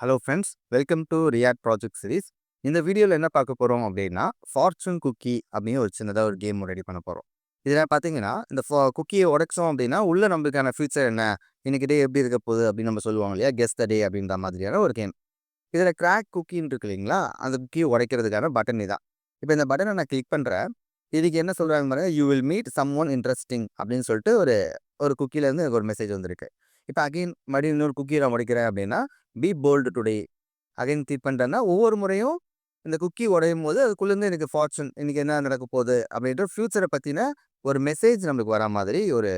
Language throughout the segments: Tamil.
Hello friends welcome to React project series இந்த வீடியோவில் என்ன பார்க்க போகிறோம் அப்படின்னா ஃபார்ச்சூன் குக்கி அப்படின்னு ஒரு சின்னதாக ஒரு கேம் ரெடி பண்ண போகிறோம் இதில் பார்த்தீங்கன்னா இந்த குக்கியை உடைச்சோம் அப்படின்னா உள்ளே நம்மளுக்கான ஃபியூச்சர் என்ன இன்றைக்கி டே எப்படி இருக்க போகுது அப்படின்னு நம்ம சொல்லுவாங்க இல்லையா? கெஸ் த டே அப்படின்ற மாதிரியான ஒரு கேம் இதில் கிராக் குக்கின்னு இருக்கு இல்லைங்களா? அந்த குக்கியை உடைக்கிறதுக்கான பட்டன் தான் இப்போ இந்த பட்டனை நான் கிளிக் பண்ணுறேன் இதுக்கு என்ன சொல்கிறாங்க பாருங்க you will meet someone interesting அப்படின்னு சொல்லிட்டு ஒரு ஒரு குக்கிலேருந்து எனக்கு ஒரு மெசேஜ் வந்திருக்கு. இப்போ அகைன் மறுபடியும் இன்னொரு குக்கீ நான் உடைக்கிறேன் அப்படின்னா be bold today again click பண்ணுறேன்னா ஒவ்வொரு முறையும் இந்த குக்கி உடையும் போது அதுக்குள்ளேருந்து எனக்கு ஃபார்ச்சூன் இன்னைக்கு என்ன நடக்க போகுது அப்படின்ற ஃப்யூச்சரை பற்றின ஒரு மெசேஜ் நம்மளுக்கு வர மாதிரி ஒரு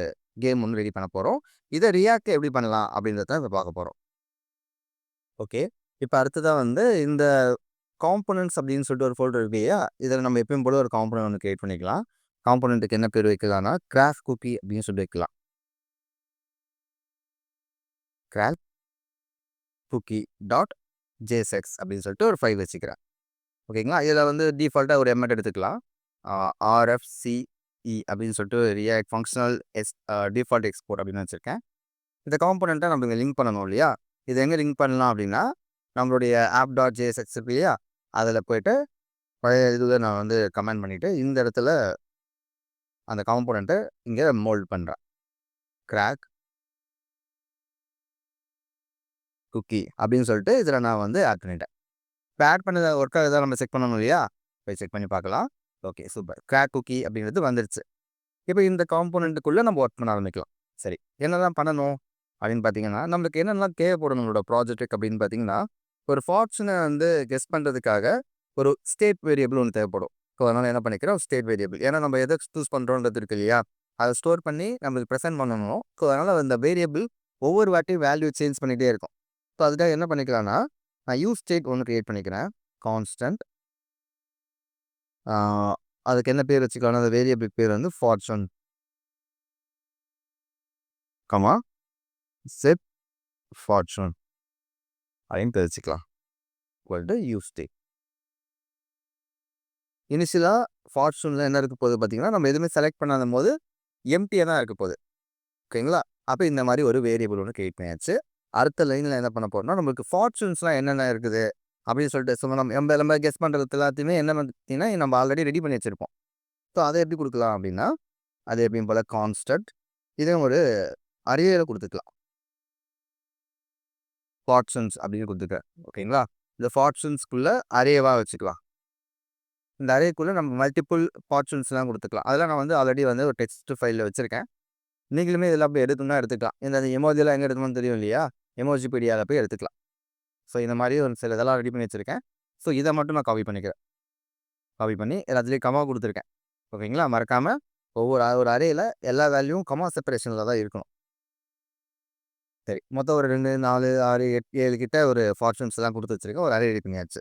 கேம் ஒன்று ரெடி பண்ண போகிறோம் இதை ரியாக்ட் எப்படி பண்ணலாம் அப்படின்றத இப்போ பார்க்க போகிறோம் ஓகே இப்போ அடுத்ததாக வந்து இந்த காம்பனன்ட்ஸ் அப்படின்னு சொல்லிட்டு ஒரு ஃபோல்டர் இருக்கு இல்லையா? இதில் நம்ம எப்பயும் போல ஒரு காம்பனன்ட் ஒன்று கிரியேட் பண்ணிக்கலாம். காம்பனண்ட்டுக்கு என்ன பேர் வைக்கலாம்னா கிராஃப்ட் குக்கி அப்படின்னு சொல்லி வைக்கலாம். கிராஃப்ட் குக்கி டாட் ஜேஎஸ்எக்ஸ் அப்படின்னு சொல்லிட்டு ஒரு ஃபைல் வச்சுக்கிறேன். ஓகேங்களா இதில் வந்து டிஃபால்ட்டாக ஒரு எம்எட் எடுத்துக்கலாம். ஆர்எஃப்சிஇ அப்படின்னு சொல்லிட்டு React functional as default export அப்படின்னு வச்சுருக்கேன். இந்த காம்பனண்ட்டை நம்ம இங்கே லிங்க் பண்ணணும் இல்லையா? இது எங்கே லிங்க் பண்ணலாம் அப்படின்னா நம்மளுடைய ஆப் டாட் ஜேஎஸ்எக்ஸ் இருக்கு இல்லையா? அதில் போயிட்டு பழைய இதில் நான் வந்து கமெண்ட் பண்ணிவிட்டு இந்த இடத்துல அந்த காம்போனண்ட்டை இங்கே மோல்ட் பண்ணுறேன் கிராக் குக்கி அப்படின்னு சொல்லிட்டு இதில் நான் வந்து ஆட் பண்ணிட்டேன். இப்போ ஆட் பண்ணதை ஒர்க்காக எதாவது நம்ம செக் பண்ணணும் இல்லையா? போய் செக் பண்ணி பார்க்கலாம். Okay super. கிராக் குக்கி அப்படிங்கிறது வந்துருச்சு. இப்போ இந்த காம்போனண்ட்டுக்குள்ளே நம்ம ஒர்க் பண்ண ஆரம்பிக்கலாம். சரி என்னெல்லாம் பண்ணணும் அப்படின்னு பார்த்தீங்கன்னா நம்மளுக்கு என்னென்ன தேவைப்படும் நம்மளோட ப்ராஜெக்ட்டுக்கு அப்படின்னு பார்த்தீங்கன்னா ஒரு ஃபார்ச்சுனை வந்து கெஸ் பண்ணுறதுக்காக ஒரு ஸ்டேட் வேரியபிள் ஒன்று தேவைப்படும். ஸோ அதனால் என்ன பண்ணிக்கிறோம்? ஸ்டேட் வேரியபிள் ஏன்னா நம்ம எதை சூஸ் பண்ணுறோன்றது இருக்கு இல்லையா? அதை ஸ்டோர் பண்ணி நம்மளுக்கு ப்ரெசென்ட் பண்ணணும். ஸோ அதனால் அந்த வேரியபிள் ஒவ்வொரு வாட்டியும் வேல்யூ சேஞ்ச் பண்ணிகிட்டே இருக்கும். ஸோ அதுக்காக என்ன பண்ணிக்கலாம்னா நான் யூஸ் ஸ்டேட் ஒன்று க்ரியேட் பண்ணிக்கிறேன். கான்ஸ்டன்ட் அதுக்கு என்ன பேர் வச்சுக்கலாம் அந்த வேரியபிள் பேர் வந்து ஃபார்ச்சூன் கமா செப் ஃபார்ச்சூன் அப்படின்னு தெரிஞ்சுக்கலாம். ஈக்குவல் யூஸ் ஸ்டேட் இனிஷியலாக ஃபார்ச்சூனில் என்ன இருக்க போகுது பார்த்தீங்கன்னா நம்ம எதுவுமே செலக்ட் பண்ணாத போது எம்டியாக தான் இருக்க போகுது. ஓகேங்களா? அப்போ இந்த மாதிரி ஒரு வேரியபிள் ஒன்று கிரியேட் பண்ணியாச்சு. அடுத்த லைனில் என்ன பண்ண போகிறோம்னா நம்மளுக்கு ஃபார்ச்சூன்ஸ்லாம் என்னென்ன இருக்குது? அப்படின்னு சொல்லிட்டு ஸோ நம்ம நம்ம நம்ம கெஸ் பண்ணுறது எல்லாத்தையுமே என்ன பார்த்தீங்கன்னா நம்ம ஆல்ரெடி ரெடி பண்ணி வச்சுருப்போம். ஸோ அதை எப்படி கொடுக்கலாம் அப்படின்னா அது எப்படியும் போல் கான்ஸ்டன்ட் இதே ஒரு அரியரை கொடுத்துக்கலாம். ஃபார்ச்சூன்ஸ் அப்படின்னு கொடுத்துக்கிறேன் ஓகேங்களா இந்த ஃபார்ச்சூன்ஸ்குள்ளே அரேவாக வச்சுக்கலாம். இந்த அரேக்குள்ளே நம்ம மல்டிப்புள் ஃபார்ச்சூன்ஸ்லாம் கொடுத்துக்கலாம். அதெல்லாம் நான் வந்து ஆல்ரெடி வந்து ஒரு டெக்ஸ்ட் ஃபைலில் வச்சுருக்கேன். நீங்களுமே இதெல்லாம் போய் எடுக்கணும்னா எடுத்துக்கலாம். இந்த எமோதியெல்லாம் எங்கே எடுக்கணும்னு தெரியும் இல்லையா? எமோஜி பீடியாவில் போய் எடுத்துக்கலாம். ஸோ இந்த மாதிரி ஒரு சில இதெல்லாம் ரெடி பண்ணி வச்சுருக்கேன். ஸோ இதை மட்டும் நான் காப்பி பண்ணிக்கிறேன். காப்பி பண்ணி எல்லாத்துலேயும் கமா கொடுத்துருக்கேன். ஓகேங்களா? மறக்காமல் ஒவ்வொரு ஒரு அறையில் எல்லா வேல்யூவும் கமா செப்பரேஷனில் தான் இருக்கணும். சரி. மொத்தம் ஒரு ரெண்டு நாலு ஆறு எட்டு ஏழு கிட்ட ஒரு ஃபார்ச்சூன்ஸ் எல்லாம் கொடுத்து வச்சுருக்கேன். ஒரு அறை ரெடி பண்ணியாச்சு.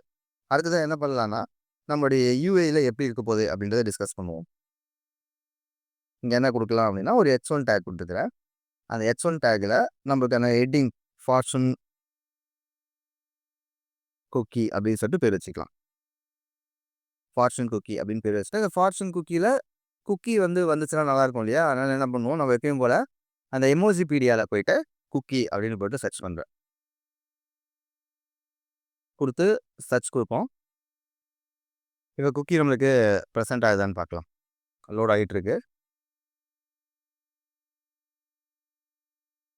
அடுத்தது என்ன பண்ணலான்னா நம்மளுடைய யூஏயில் எப்படி இருக்க போகுது அப்படின்றத டிஸ்கஸ் பண்ணுவோம். இங்கே என்ன கொடுக்கலாம் அப்படின்னா ஒரு ஹெச் ஒன் டேக் கொடுத்துக்கிறேன் அந்த ஹெச் ஒன் டேக்கில் நம்மளுக்கான ஹெட்டிங் ஃபார்ச்சூன் குக்கி அப்படின்னு சொல்லிட்டு பேர் வச்சுக்கலாம். ஃபார்ச்சூன் குக்கி அப்படின்னு பேர் வச்சுட்டு அந்த ஃபார்ச்சூன் குக்கியில் குக்கி வந்து வந்துச்சுன்னா நல்லாயிருக்கும் இல்லையா? அதனால் என்ன பண்ணுவோம்? நம்ம எப்பயும் போல் அந்த எமோஜிபீடியாவில் போயிட்டு குக்கி அப்படின்னு போயிட்டு சர்ச் பண்ணுறேன் கொடுத்து சர்ச் கொடுப்போம். இப்போ குக்கி நம்மளுக்கு ப்ரெசென்ட் ஆகுதான்னு பார்க்கலாம். லோட் ஆகிட்டுருக்கு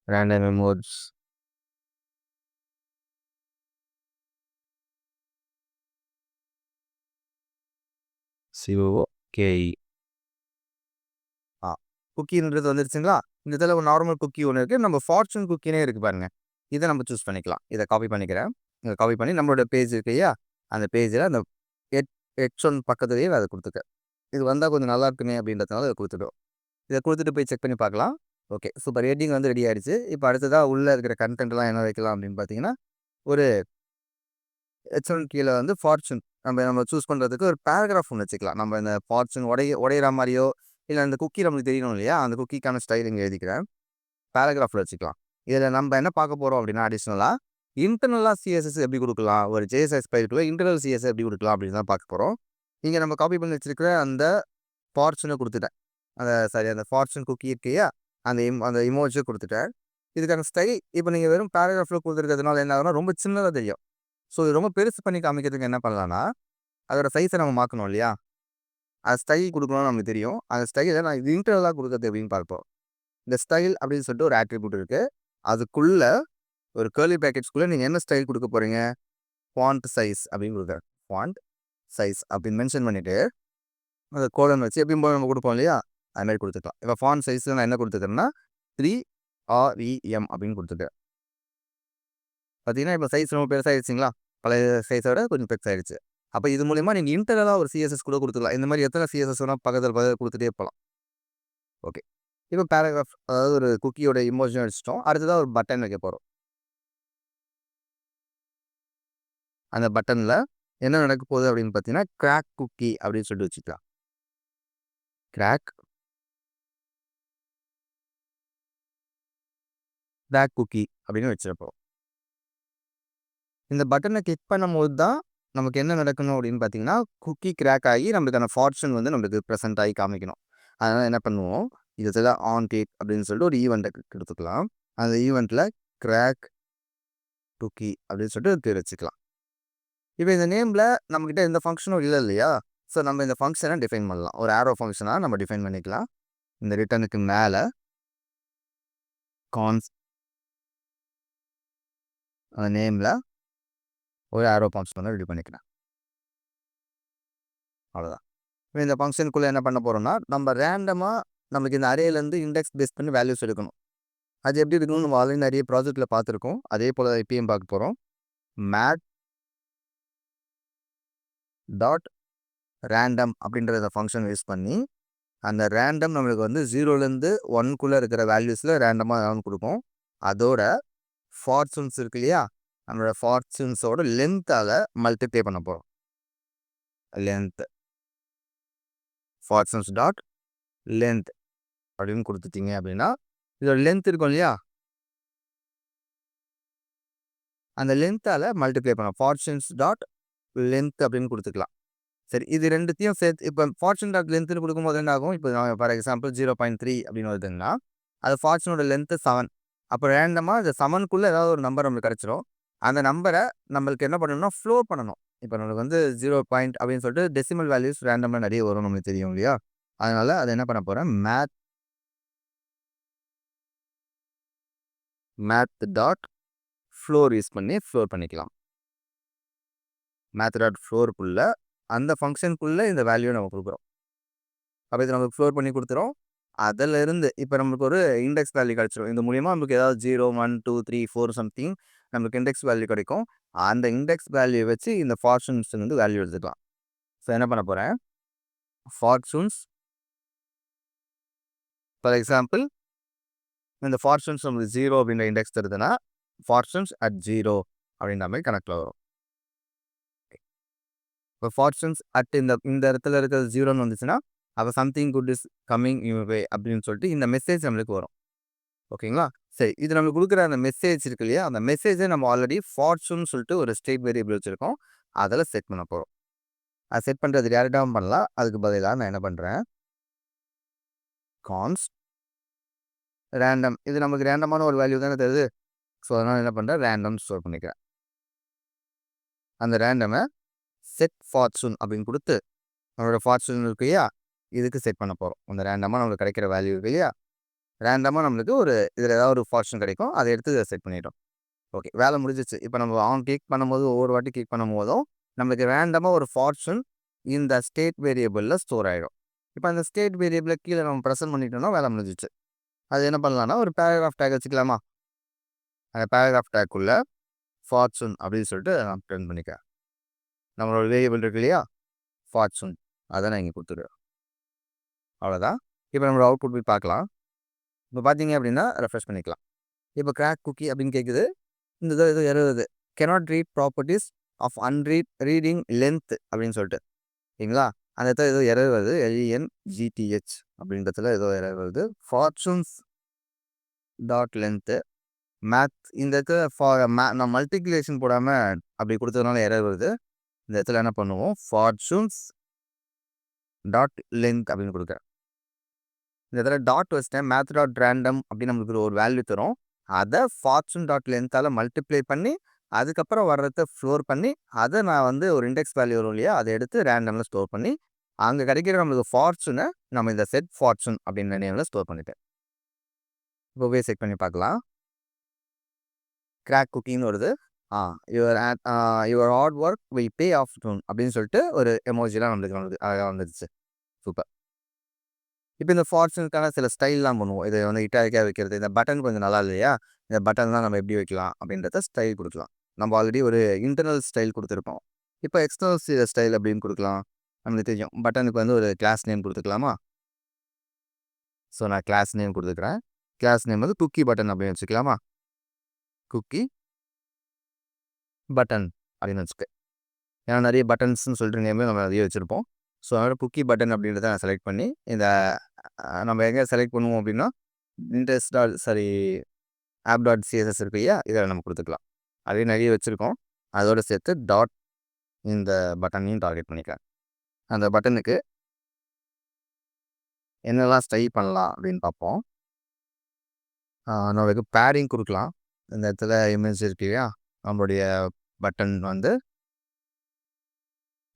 ரேண்டம் எமோட்ஸ் சிஓஓ ஆ குக்கின்றது வந்துருச்சுங்களா? இந்த இதில் ஒரு நார்மல் குக்கி ஒன்று இருக்குது நம்ம ஃபார்ச்சூன் குக்கினே இருக்குது பாருங்கள் இதை நம்ம சூஸ் பண்ணிக்கலாம். இதை காப்பி பண்ணிக்கிறேன். இதை காப்பி பண்ணி நம்மளோட பேஜ் இருக்கு இல்லையா? அந்த பேஜில் அந்த எட் எக்ஸ் ஒன் பக்கத்துலேயே அதை கொடுத்துக்க இது வந்தால் கொஞ்சம் நல்லா இருக்குமே அப்படின்றதுனால இதை கொடுத்துட்டோம். இதை கொடுத்துட்டு போய் செக் பண்ணி பார்க்கலாம். ஓகே சூப்பர் எடிங் வந்து ரெடி ஆகிடுச்சு இப்போ அடுத்ததாக உள்ளே இருக்கிற கண்டென்ட்லாம் என்ன வைக்கலாம் அப்படின்னு பார்த்தீங்கன்னா ஒரு ஹெச் ஒன் கீழே வந்து ஃபார்ச்சூன் நம்ம நம்ம சூஸ் பண்ணுறதுக்கு ஒரு பேராகிராஃப் ஒன்று வச்சுக்கலாம். நம்ம இந்த ஃபார்ச்சூன் உடைய உடையிற மாதிரியோ இல்லை அந்த குக்கி நம்மளுக்கு தெரியணும் இல்லையா? அந்த குக்கிக்கான ஸ்டைல் இங்கே எழுதிக்கிறேன். பேராகிராஃபில் வச்சுக்கலாம். இதில் நம்ம என்ன பார்க்க போகிறோம் அப்படின்னா அடிஷ்னலாக இன்டர்னலாக சிஎஸ்எஸ் எப்படி கொடுக்கலாம்? ஒரு ஜேஎஸ்எஸ் பயிர்க்குள்ள இன்டர்னல் சிஎஸ்எஸ் எப்படி கொடுக்கலாம் அப்படின்னு தான் பார்க்க போகிறோம் இங்கே நம்ம காப்பி பண்ணி வச்சிருக்கிற அந்த ஃபார்ச்சுனை கொடுத்துட்டேன். அந்த சாரி அந்த ஃபார்ச்சுன் குக்கி இருக்கையா அந்த இம் அந்த இமோஜை கொடுத்துட்டேன். இதுக்கான ஸ்டைல் இப்போ நீங்கள் வெறும் பேராகிராஃபில் கொடுத்துருக்கிறதுனால என்ன ஆகுதுன்னா ரொம்ப சின்னதாக தெரியும். ஸோ இது ரொம்ப பெருசு பண்ணி காமிக்கிறதுக்கு என்ன பண்ணலான்னா அதோட சைஸை நம்ம மாற்றணும் இல்லையா? அது ஸ்டைல் கொடுக்கணும்னு நமக்கு தெரியும். அந்த ஸ்டைலை நான் இது இன்டர்வலாக கொடுக்குறது எப்படின்னு பார்ப்போம். இந்த ஸ்டைல் அப்படின்னு சொல்லிட்டு ஒரு ஆட்ரிபியூட் இருக்குது அதுக்குள்ளே ஒரு கேர்லி பேக்கெட்ஸ்குள்ளே நீங்கள் என்ன ஸ்டைல் கொடுக்க போகிறீங்க ஃபாண்ட் சைஸ் அப்படின்னு கொடுக்குறேன் ஃபாண்ட் சைஸ் அப்படின்னு மென்ஷன் பண்ணிவிட்டு அந்த கோலன் வச்சு எப்பயும் போல நம்ம கொடுப்போம் இல்லையா? அது மாதிரி கொடுத்துக்கலாம். இப்போ ஃபாண்ட் சைஸில் நான் என்ன கொடுத்துக்கிறேன்னா த்ரீ ஆர்இஎம் அப்படின்னு கொடுத்துருக்கேன் பார்த்தீங்கன்னா இப்போ சைஸ் ரொம்ப பெருசாகிடுச்சிங்களா பழைய சைஸோட கொஞ்சம் பெருசாகிடுச்சு அப்போ இது மூலிமா நீங்கள் இன்டர்னலாக ஒரு சிஎஸ்எஸ் கூட கொடுத்துக்கலாம். இந்த மாதிரி எத்தனை சிஎஸ்எஸ் வேணால் பக்கத்தில் பக்கத்தில் கொடுத்துட்டே போகலாம் ஓகே. இப்போ பேராகிராஃப் அதாவது ஒரு குக்கியோட இமோஷன் அடிச்சிட்டோம். அடுத்ததாக ஒரு பட்டன் வைக்க போகிறோம் அந்த பட்டனில் என்ன நடக்க போகுது அப்படின்னு பார்த்தீங்கன்னா கிராக் குக்கி அப்படின்னு சொல்லிட்டு வச்சுக்கலாம். கிராக் கிராக் குக்கி அப்படின்னு வச்சிருப்போம். இந்த பட்டனை கிளிக் பண்ணும்போது தான் நமக்கு என்ன நடக்கணும் அப்படின்னு பார்த்தீங்கன்னா குக்கி கிராக் ஆகி நம்மளுக்கான ஃபார்ச்சூன் வந்து நம்மளுக்கு ப்ரெசென்ட் ஆகி காமிக்கணும். அதனால் என்ன பண்ணுவோம்? இதில் ஆன் டேக் அப்படின்னு சொல்லிட்டு ஒரு ஈவெண்ட்டை எடுத்துக்கலாம் அந்த ஈவெண்ட்டில் கிராக் குக்கி அப்படின்னு சொல்லிட்டு பேர் வச்சுக்கலாம். இப்போ இந்த நேமில் நம்மக்கிட்ட எந்த ஃபங்க்ஷனும் இல்லை இல்லையா? ஸோ நம்ம இந்த ஃபங்க்ஷனை டிஃபைன் பண்ணலாம். ஒரு ஆரோ ஃபங்க்ஷனாக நம்ம டிஃபைன் பண்ணிக்கலாம். இந்த ரிட்டனுக்கு மேலே கான்ஸ் அந்த நேமில் ஒரு ஆரோ ஃபங்க்ஷன் வந்து ரெடி பண்ணிக்கிறேன். அவ்வளோதான் இப்போ இந்த ஃபங்க்ஷனுக்குள்ளே என்ன பண்ண போகிறோம்னா நம்ம ரேண்டமாக நமக்கு இந்த அரேலேருந்து இண்டெக்ஸ் பேஸ் பண்ணி வேல்யூஸ் எடுக்கணும். அது எப்படி இருக்கணும்னு நம்ம ஆல்ரெடி நிறைய ப்ராஜெக்ட்டில் பார்த்துருக்கோம். அதே போல் இப்பயும் பார்க்க போகிறோம் மேட் டாட் ரேண்டம் அப்படின்ற இந்த ஃபங்க்ஷன் யூஸ் பண்ணி அந்த ரேண்டம் நம்மளுக்கு வந்து ஜீரோலேருந்து ஒன்குள்ளே இருக்கிற வேல்யூஸில் ரேண்டமாக ஏதாவது கொடுக்கும். அதோட ஃபார்ச்சூன்ஸ் இருக்கு இல்லையா? நம்மளோட ஃபார்ச்சூன்ஸோட லென்த்தால் மல்டிப்ளை பண்ண போகிறோம் லென்த் ஃபார்ச்சூன்ஸ் டாட் லென்த் அப்படின்னு கொடுத்துட்டீங்க அப்படின்னா இதோட லென்த் இருக்கும் இல்லையா? அந்த லென்த்தால் மல்டிப்ளை பண்ணோம் ஃபார்ச்சூன்ஸ் டாட் லென்த் அப்படின்னு கொடுத்துக்கலாம். சரி இது ரெண்டுத்தையும் சேர்த்து இப்போ ஃபார்ச்சூன் டாட் லென்த்னு கொடுக்கும்போது என்ன ஆகும்? இப்போ for example zero point three அப்படின்னு வருதுங்கன்னா அது ஃபார்ச்சூனோட லென்த்து செவன் அப்போ ரேண்டமாக இந்த செவனுக்குள்ளே ஏதாவது ஒரு நம்பர் நம்மளுக்கு கிடச்சிரும். அந்த நம்பரை நம்மளுக்கு என்ன பண்ணணும்னா ஃப்ளோ பண்ணணும். இப்போ நம்மளுக்கு வந்து ஜீரோ பாயிண்ட் அப்படின்னு சொல்லிட்டு டெசிமல் வேல்யூஸ் ரேண்டமாக நிறைய வரும் நம்மளுக்கு தெரியும் இல்லையா? அதனால் அதை என்ன பண்ண போகிறேன் math math dot floor use பண்ணி ஃப்ளோர் பண்ணிக்கலாம். மேத் டாட் ஃப்ளோருக்குள்ளே அந்த ஃபங்க்ஷனுக்குள்ளே இந்த வேல்யூ நம்ம கொடுக்குறோம். அப்போ இது நமக்கு ஃப்ளோர் பண்ணி கொடுத்துரும் அதிலிருந்து இப்போ நமக்கு ஒரு இண்டெக்ஸ் வேல்யூ கிடச்சிரும். இந்த மூலியமாக நமக்கு ஏதாவது zero one two three four something நமக்கு இண்டெக்ஸ் வேல்யூ கிடைக்கும். அந்த இண்டெக்ஸ் வேல்யூ வச்சு இந்த ஃபார்ச்சூன்ஸ் வந்து வேல்யூ எடுத்துக்கலாம். ஸோ என்ன பண்ண போகிறேன் ஃபார்ச்சூன்ஸ் ஃபார் எக்ஸாம்பிள் இந்த ஃபார்ச்சூன்ஸ் நம்மளுக்கு ஜீரோ அப்படின்ற இண்டெக்ஸ் தருதுன்னா ஃபார்ச்சூன்ஸ் அட் ஜீரோ அப்படின்ற மாதிரி கணக்கில் வரும். இப்போ ஃபார்ச்சூன்ஸ் அட் இந்த இந்த இடத்துல இருக்கிறது ஜீரோன்னு வந்துச்சுன்னா அப்போ something good is coming you way அப்படின்னு சொல்லிட்டு இந்த மெசேஜ் நம்மளுக்கு வரும். ஓகேங்களா? சரி. இது நம்மளுக்கு கொடுக்குற அந்த மெசேஜ் இருக்கு இல்லையா? அந்த மெசேஜை நம்ம ஆல்ரெடி ஃபார்ச்சூன் சொல்லிட்டு ஒரு ஸ்டேட் வேரியபிள் வச்சுருக்கோம். அதில் செட் பண்ண போகிறோம் அது செட் பண்ணுறது டேரெக்டாகவும் பண்ணலாம். அதுக்கு பதிலாக நான் என்ன பண்ணுறேன் கான்ஸ் ரேண்டம். இது நமக்கு ரேண்டமான ஒரு வேல்யூ தானே தருது. ஸோ அதனால் என்ன பண்ணுறேன் ரேண்டம் ஸ்டோர் பண்ணிக்கிறேன். அந்த ரேண்டமை செட் ஃபார்ச்சூன் அப்படின்னு கொடுத்து நம்மளோட ஃபார்ச்சூன் இருக்கு இல்லையா? இதுக்கு செட் பண்ண போகிறோம் அந்த ரேண்டமாக நம்மளுக்கு கிடைக்கிற வேல்யூ இருக்கு இல்லையா? ரேண்டமாக நம்மளுக்கு ஒரு இதில் ஏதாவது ஒரு ஃபார்ச்சூன் கிடைக்கும். அதை எடுத்து செட் பண்ணிட்டோம். ஓகே. வேலை முடிஞ்சிச்சு இப்போ நம்ம ஆன் கிளிக் பண்ணும்போது ஒவ்வொரு வாட்டி கிளிக் பண்ணும்போதும் நம்மளுக்கு ரேண்டமாக ஒரு ஃபார்ச்சூன் இந்த ஸ்டேட் வேரியபிளில் ஸ்டோர் ஆகிடும் இப்போ அந்த ஸ்டேட் வேரியபிளை கீழே நம்ம ப்ரெசென்ட் பண்ணிட்டோம்னா வேலை முடிஞ்சிச்சு அது என்ன பண்ணலாம்னா ஒரு பேராகிராஃப் டேக் வச்சுக்கலாமா? அந்த பேராகிராஃப் டேக்குள்ளே ஃபார்ச்சூன் அப்படின்னு சொல்லிட்டு நான் ப்ரிண்ட் பண்ணிக்கிறேன். நம்மளோட வேரியபிள் இருக்கு இல்லையா? ஃபார்ச்சூன் அதை நான் இங்கே கொடுத்துருவேன் அவ்வளோதான் இப்போ நம்மளோட அவுட்புட் போய் பார்க்கலாம். இப்போ பார்த்தீங்க அப்படின்னா ரெஃப்ரெஷ் பண்ணிக்கலாம். இப்போ கிராக் குக்கி அப்படின்னு கேட்குது. இந்த இது இது எழுதுது. Cannot read properties of unread reading length அப்படின்னு சொல்லிட்டு. சரிங்களா அந்த இடத்துல ஏதோ எரர் வருது எல்இஎன் ஜிடிஹெச் அப்படின்றதுல ஏதோ எரர் வருது ஃபார்ச்சூன்ஸ் டாட் லென்த்து மேத் இந்த இடத்துல ஃபார் மே நான் மல்டிகுலேஷன் போடாமல் அப்படி கொடுத்ததுனால எரர் வருது இந்த இடத்துல என்ன பண்ணுவோம்? ஃபார்ச்சூன்ஸ் டாட் லென்த் அப்படின்னு கொடுக்குறேன். இந்த இடத்துல டாட் வச்சிட்டேன். மேத் டாட் ரேண்டம் அப்படின்னு நம்மளுக்கு ஒரு வேல்யூ தரும். அதை ஃபார்ச்சூன் டாட் லென்த்தால் மல்டிப்ளை பண்ணி அதுக்கப்புறம் வர்றத ஃப்ளோர் பண்ணி அதை நான் வந்து ஒரு இண்டெக்ஸ் வேல்யூ வரும் இல்லையா அதை எடுத்து ரேண்டமில் ஸ்டோர் பண்ணி அங்கே கிடைக்கிற நம்மளுக்கு ஃபார்ச்சூனை நம்ம இந்த செட் ஃபார்ச்சூன் அப்படின்ற நேமில் ஸ்டோர் பண்ணிட்டேன். இப்போவே செக் பண்ணி பார்க்கலாம். கிராக் குக்கிங்னு வருது. ஆ your your hard work will pay off soon அப்படின்னு சொல்லிட்டு ஒரு எமோஜிலாம் நம்மளுக்கு நம்மளுக்கு அழகாக வந்துடுச்சு சூப்பர். இப்போ இந்த ஃபார்ச்சுனுக்கான சில ஸ்டைல்லாம் பண்ணுவோம். இதை வந்து இட்டாலிக்காக வைக்கிறது. இந்த பட்டன் கொஞ்சம் நல்லா இல்லையா? இந்த பட்டன்லாம் நம்ம எப்படி வைக்கலாம்? அப்படின்றத ஸ்டைல் கொடுக்கலாம். நம்ம ஆல்ரெடி ஒரு இன்டர்னல் ஸ்டைல் கொடுத்துருப்போம் இப்போ எக்ஸ்டர்னல் ஸ்டைல் அப்படின்னு கொடுக்கலாம். நம்மளுக்கு தெரியும். பட்டனுக்கு வந்து ஒரு கிளாஸ் நேம் கொடுத்துக்கலாமா? ஸோ நான் கிளாஸ் நேம் கொடுத்துக்கிறேன். கிளாஸ் நேம் வந்து குக்கி பட்டன் அப்படின்னு வச்சுக்கலாமா? குக்கி பட்டன் அப்படின்னு வச்சுக்க. ஏன்னா நிறைய பட்டன்ஸ்னு சொல்லிட்டு நேமே நம்ம நிறைய வச்சுருப்போம் ஸோ அதனால் குக்கி பட்டன் அப்படின்றத நான் செலக்ட் பண்ணி இந்த நம்ம எங்கே செலக்ட் பண்ணுவோம் அப்படின்னா interest dot sorry app dot CSS இருக்கு இல்லையா? இதில் நம்ம கொடுத்துக்கலாம். அதே நிறைய வச்சுருக்கோம். அதோடு சேர்த்து டாட் இந்த பட்டனையும் டார்கெட் பண்ணிக்கலாம். அந்த பட்டனுக்கு என்னெல்லாம் ஸ்டை பண்ணலாம் அப்படின்னு பார்ப்போம். நம்மளுக்கு பேரிங் கொடுக்கலாம். இந்த இடத்துல இமேஜ் இருக்கு இல்லையா? நம்மளுடைய பட்டன் வந்து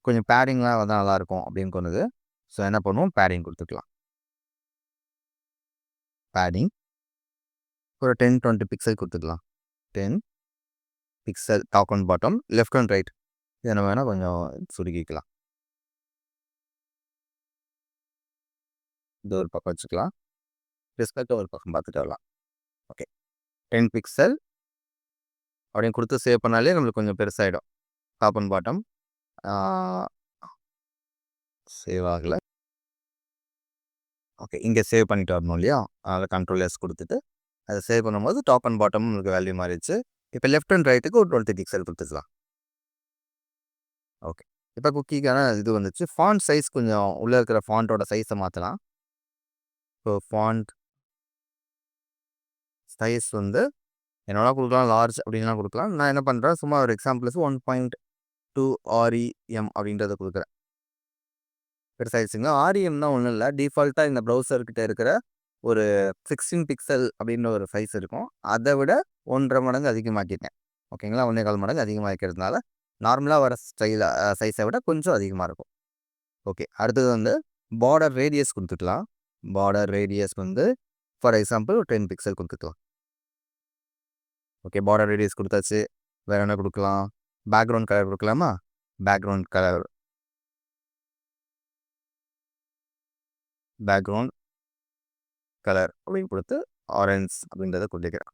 கொஞ்சம் பேரிங்லாம் வந்தால் நல்லாயிருக்கும் அப்படின்னு கொண்டது ஸோ என்ன பண்ணுவோம்? பேரிங் கொடுத்துக்கலாம். பேடிங் ஒரு டென் டுவெண்ட்டி பிக்சல் கொடுத்துக்கலாம். Ten pixel top and bottom left and right இதை நம்ம வேணால் கொஞ்சம் சுருக்கிக்கலாம். இது ஒரு பக்கம் வச்சுக்கலாம். டிஸ்கல்ட்டை ஒரு பக்கம் பார்த்துட்டு வரலாம். ஓகே டென் பிக்சல் அப்படின்னு கொடுத்து சேவ் பண்ணாலே நம்மளுக்கு கொஞ்சம் பெருசாகிடும் டாப் அண்ட் பாட்டம் சேவ் ஆகலை. ஓகே இங்கே சேவ் பண்ணிட்டு வரணும் இல்லையா? அதில் கண்ட்ரோல் எஸ் கொடுத்துட்டு அதை சேவ் பண்ணும்போது டாப் அண்ட் பாட்டம் உங்களுக்கு வேல்யூ மாறிடுச்சு. இப்போ லெஃப்ட் அண்ட் ரைட்டுக்கு ஒரு டுவெண்ட்டி பிக்சல் கொடுத்துக்கலாம் ஓகே இப்போ குக்கிக்கான இது வந்துச்சு. ஃபாண்ட் சைஸ் கொஞ்சம் உள்ளே இருக்கிற ஃபாண்ட்டோட சைஸை மாற்றலாம் ஸோ ஃபாண்ட் சைஸ் வந்து என்னோட கொடுக்கலாம் லார்ஜ் அப்படின்லாம் கொடுக்கலாம். நான் என்ன பண்ணுறேன் சும்மா ஒரு examples one point two REM அப்படின்றத கொடுக்குறேன். பெருசாகிடுச்சுங்க ஆர்இஎம் ஒன்றும் இல்லை. டிஃபால்ட்டாக இந்த ப்ரௌசர்கிட்ட இருக்கிற ஒரு சிக்ஸ்டீன் பிக்சல் அப்படின்ற ஒரு சைஸ் இருக்கும். அதை விட ஒன்றரை மடங்கு அதிகமாக்கிட்டேன். ஓகேங்களா? ஒன்றே கால் மடங்கு அதிகமாக வைக்கிறதுனால நார்மலாக வர ஸ்டைல சைஸை விட கொஞ்சம் அதிகமாக இருக்கும். ஓகே. அடுத்தது வந்து பார்டர் ரேடியஸ் கொடுத்துக்கலாம். பார்டர் ரேடியஸ் வந்து ஃபார் எக்ஸாம்பிள் டென் பிக்சல் கொடுத்துக்கலாம். ஓகே. பார்டர் ரேடியஸ் கொடுத்தாச்சு. வேறு என்ன கொடுக்கலாம்? பேக்ரவுண்ட் கலர் கொடுக்கலாமா? பேக்ரவுண்ட் கலர் பேக்ரவுண்ட் கலர் அப்படின்னு கொடுத்து ஆரஞ்ச் அப்படின்றத கொடுத்துக்கிறேன்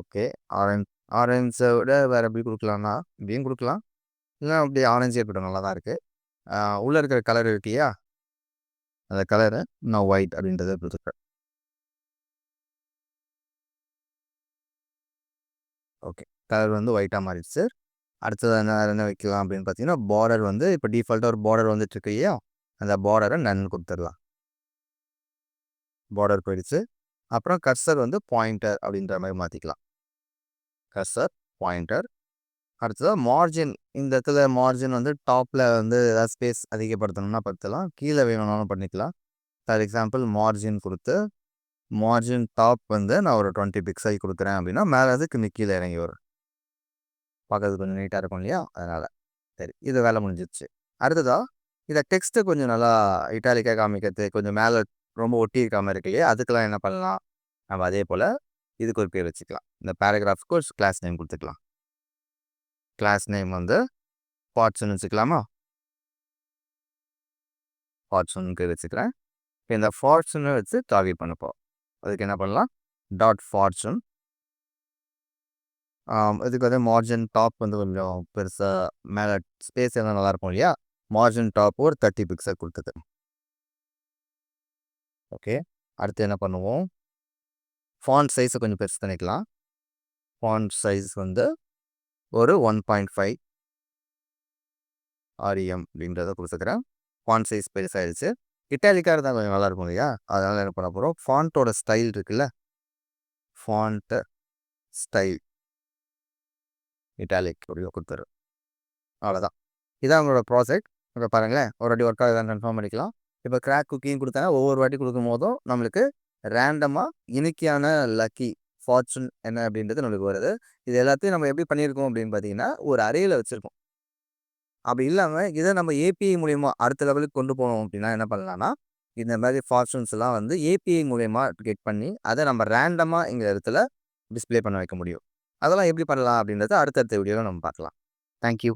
ஓகே ஆரஞ்ச் ஆரஞ்சை விட வேறு எப்படி கொடுக்கலாம்னா இப்படியும் கொடுக்கலாம். இல்லைன்னா அப்படி ஆரஞ்சே இருக்கட்டும் நல்லா தான் இருக்குது உள்ளே இருக்கிற கலர் இருக்கியா அந்த கலரை நான் ஒயிட் அப்படின்றத கொடுத்துருக்கேன். ஓகே கலர் வந்து ஒயிட்டாக மாறிடுச்சு. அடுத்தது என்ன என்ன வைக்கலாம் அப்படின்னு பார்த்தீங்கன்னா பார்டர் வந்து இப்போ டிஃபால்ட்டாக ஒரு பார்டர் வந்துட்டு இல்லையா? அந்த பார்டரை நன் கொடுத்துடலாம். பார்டர் போயிடுச்சு. அப்புறம் கர்சர் வந்து பாயிண்டர் அப்படின்ற மாதிரி மாற்றிக்கலாம் கர்சர் பாயிண்டர் அடுத்ததாக மார்ஜின் இந்த இடத்துல மார்ஜின் வந்து டாப்பில் வந்து ஏதாவது ஸ்பேஸ் அதிகப்படுத்தணும்னா படுத்தலாம் கீழே வேணும்னாலும் பண்ணிக்கலாம். ஃபார் எக்ஸாம்பிள் மார்ஜின் கொடுத்து மார்ஜின் டாப் வந்து நான் ஒரு டுவெண்ட்டி பிக்சல் கொடுக்குறேன் அப்படின்னா மேலே அதுக்கு கொஞ்சம் கீழே இறங்கி வரும். பார்க்கறது கொஞ்சம் நீட்டாக இருக்கும் இல்லையா? அதனால். சரி இது வேலை முடிஞ்சிருச்சு. அடுத்ததாக இதை டெக்ஸ்ட்டு கொஞ்சம் நல்லா இட்டாலிக்காக காமிக்கிறது கொஞ்சம் மேலே ரொம்ப ஒட்டி இருக்காமல் இருக்கு இல்லையா? அதுக்கெல்லாம் என்ன பண்ணலாம்? நம்ம அதே போல் இதுக்கு ஒரு பேர் வச்சுக்கலாம். இந்த பேராகிராஃப்க்கு ஒரு கிளாஸ் நேம் கொடுத்துக்கலாம். கிளாஸ் நேம் வந்து பாட்ஸ்னு வச்சுக்கலாமா? ஃபார்ச்சுனுக்கு வச்சுக்கிறேன். இப்போ இந்த ஃபார்ச்சுனை வச்சு டார்கெட் பண்ணப்போம் அதுக்கு என்ன பண்ணலாம்? டாட் ஃபார்ச்சூன் இதுக்கு வந்து மார்ஜின் டாப் வந்து கொஞ்சம் பெருசாக மேலே ஸ்பேஸ் எல்லாம் நல்லாயிருக்கும் இல்லையா? மார்ஜின் டாப் ஒரு தேர்ட்டி பிக்சல் கொடுத்தது. ஓகே அடுத்து என்ன பண்ணுவோம்? ஃபாண்ட் சைஸை கொஞ்சம் பெருசு பண்ணிக்கலாம். ஃபாண்ட் சைஸ் வந்து ஒரு ஒன் பாயிண்ட் ஃபைவ் ஆரிஎம் அப்படின்றத கொடுத்துக்கிறேன் ஃபாண்ட் சைஸ் பெருசாகிடுச்சு இட்டாலிக்காக இருந்தால் கொஞ்சம் நல்லாயிருக்கும் இல்லையா? அதனால் என்ன பண்ண போகிறோம் ஃபாண்ட்டோட ஸ்டைல் இருக்குல்ல? ஃபாண்ட்டு ஸ்டைல் இட்டாலிக் அப்படி கொடுத்துரு அவ்வளோதான் இதான் உங்களோட ப்ராஜெக்ட் இப்போ பாருங்களேன் ஒரு வாட்டி ஒர்க் ஆகுதான் கன்ஃபார்ம் பண்ணிக்கலாம். இப்போ கிராக் குக்கிங் கொடுத்தாங்க ஒவ்வொரு வாட்டி கொடுக்கும் போதும் நம்மளுக்கு ரேண்டமாக இனிக்கியான லக்கி ஃபார்ச்சூன் என்ன அப்படின்றது நம்மளுக்கு வருது. இது எல்லாத்தையும் நம்ம எப்படி பண்ணியிருக்கோம் அப்படின்னு பார்த்தீங்கன்னா ஒரு அறையில் வச்சுருக்கோம். அப்படி இல்லாமல் இதை நம்ம ஏபிஐ மூலயமா அடுத்த லெவலுக்கு கொண்டு போனோம் அப்படின்னா என்ன பண்ணலாம்னா இந்த மாதிரி ஃபார்ச்சூன்ஸ்லாம் வந்து ஏபிஐ மூலயமா கெட் பண்ணி அதை நம்ம ரேண்டமாக எங்கள் இடத்துல டிஸ்பிளே பண்ண வைக்க முடியும். அதெல்லாம் எப்படி பண்ணலாம் அப்படின்றத அடுத்தடுத்த வீடியோவில் நம்ம பார்க்கலாம். தேங்க்யூ